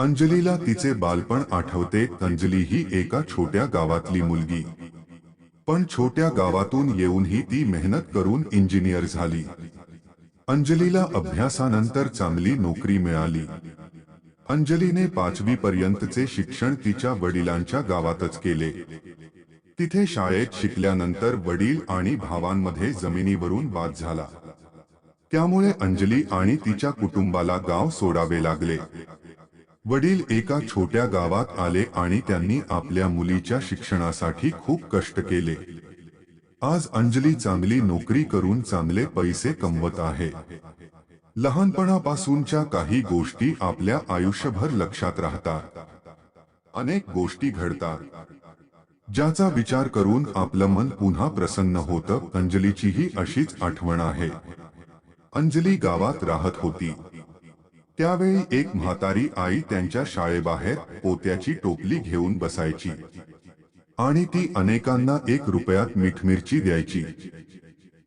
अंजलीला तिचे बालपण आठवते. अंजली ही एका छोट्या गावातली मुलगी. पण छोट्या गावातून येऊनही ती मेहनत करून इंजिनियर झाली. अंजलीला अभ्यासानंतर चांगली नोकरी मिळाली. अंजलीने पाचवी पर्यंतचे शिक्षण तिच्या वडिलांच्या गावातच केले. तिथे शाळेत शिकल्यानंतर वडील आणि भावांमध्ये जमिनीवरून वाद झाला. त्यामुळे अंजली आणि तिच्या कुटुंबाला गाव सोडावे लागले. वडील एका छोट्या गावात आले आणि त्यांनी आपल्या मुलीच्या शिक्षणासाठी खूप कष्ट केले. आज अंजली चांगली नोकरी करून चांगले पैसे कमवत आहे. लहानपणापासूनच्या काही गोष्टी आपल्या आयुष्यभर लक्षात राहतात. अनेक गोष्टी घडतात. ज्याचा विचार करून आपलं मन पुन्हा प्रसन्न होतं अंजलीचीही अशीच आठवण आहे. अंजली गावात राहत होती. त्यावेळी एक म्हातारी आई त्यांच्या शाळेबाहेर पोत्याची टोपली घेऊन बसायची. आणि ती अनेकांना एक रुपयात मिठमिरची द्यायची.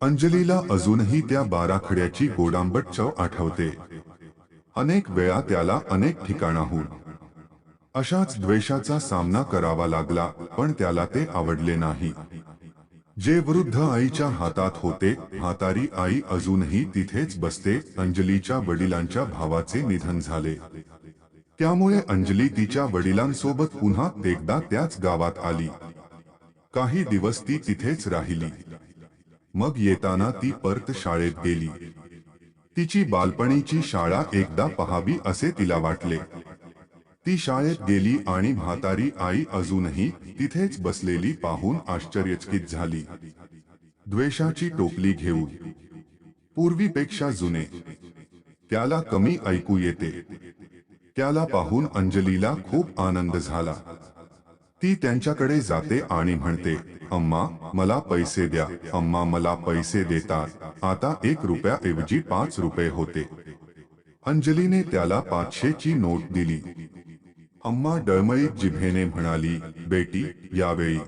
अंजलीला अजूनही त्या बाराखड्याची गोडांबट चव आठवते. अनेक वेळा त्याला अनेक ठिकाणाहून. अशाच द्वेषाचा सामना करावा लागला पण त्याला ते आवडले नाही. जे वृद्ध आईच्या हातात होते म्हातारी आई अजूनही तिथेच बसते अंजलीच्या वडिलांच्या भावाचे निधन झाले. त्यामुळे अंजली तिच्या वडिलांसोबत पुन्हा एकदा त्याच गावात आली. काही दिवस ती तिथेच राहिली. मग येताना ती परत शाळेत गेली. तिची बालपणीची शाळा एकदा पहावी असे तिला वाटले. ती शाळेत गेली आणि म्हातारी आई अजूनही तिथेच बसलेली पाहून आश्चर्यचकित झाली. द्वेषाची टोपली घेऊन. पूर्वीपेक्षा जुने. त्याला कमी ऐकू येते. त्याला पाहून अंजलीला खूप आनंद झाला. ती त्यांच्याकडे जाते आणि म्हणते अम्मा मला पैसे द्या. अम्मा मला पैसे देतात. आता एक रुपयाऐवजी पाच रुपये होते. अंजलीने त्याला पाचशेची नोट दिली. अम्मा डळमळीत जिभेने म्हणाली बेटी यावेळी.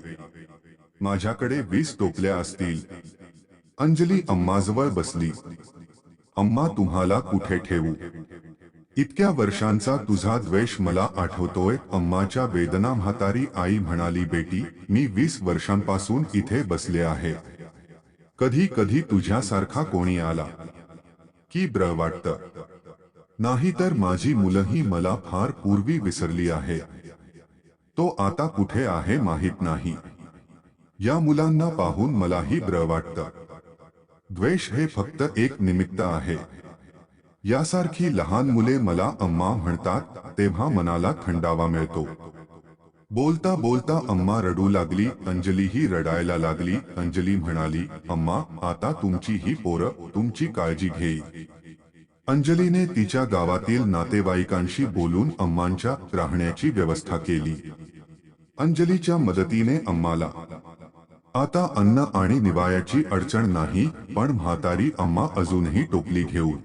माझ्याकडे वीस टोपल्या असतील. अंजली अम्माजवळ बसली. अम्मा तुम्हाला कुठे ठेवू? इतक्या वर्षांचा तुझा द्वेष मला आठवतोय. अम्माच्या वेदना म्हातारी आई म्हणाली बेटी मी वीस वर्षांपासून इथे बसले आहे. कधी कधी तुझ्यासारखा कोणी आला. की ब्र वाटतं. नाहीतर माझी मुलंही मला फार पूर्वी विसरली आहे. तो आता कुठे आहे माहीत नाही. या मुलांना पाहून मलाही ब्र वाटतं. द्वेष हे फक्त एक निमित्त आहे. यासारखी लहान मुले मला अम्मा म्हणतात तेव्हा मनाला थंडावा मिळतो. बोलता बोलता अम्मा रडू लागली अंजलीही रडायला लागली अंजली म्हणाली अम्मा आता तुमची ही पोरं तुमची काळजी घेईल अंजलीने तिच्या गावातील नातेवाईकांशी बोलून अम्मांच्या राहण्याची व्यवस्था केली. अंजलीच्या मदतीने अम्माला आता अन्न आणि निवायाची अडचण नाही पण म्हातारी अम्मा अजूनही टोपली घेऊन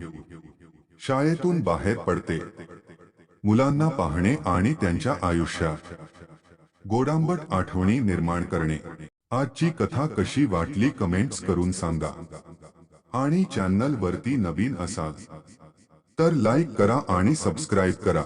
शाळेतून बाहेर पडते. मुलांना पाहणे आणि त्यांच्या आयुष्यात गोडांबट आठवणी निर्माण करणे. आजची कथा कशी वाटली कमेंट्स करून सांगा. आणि चॅनल वरती नवीन असाल तर लाईक करा आणि सबस्क्राईब करा.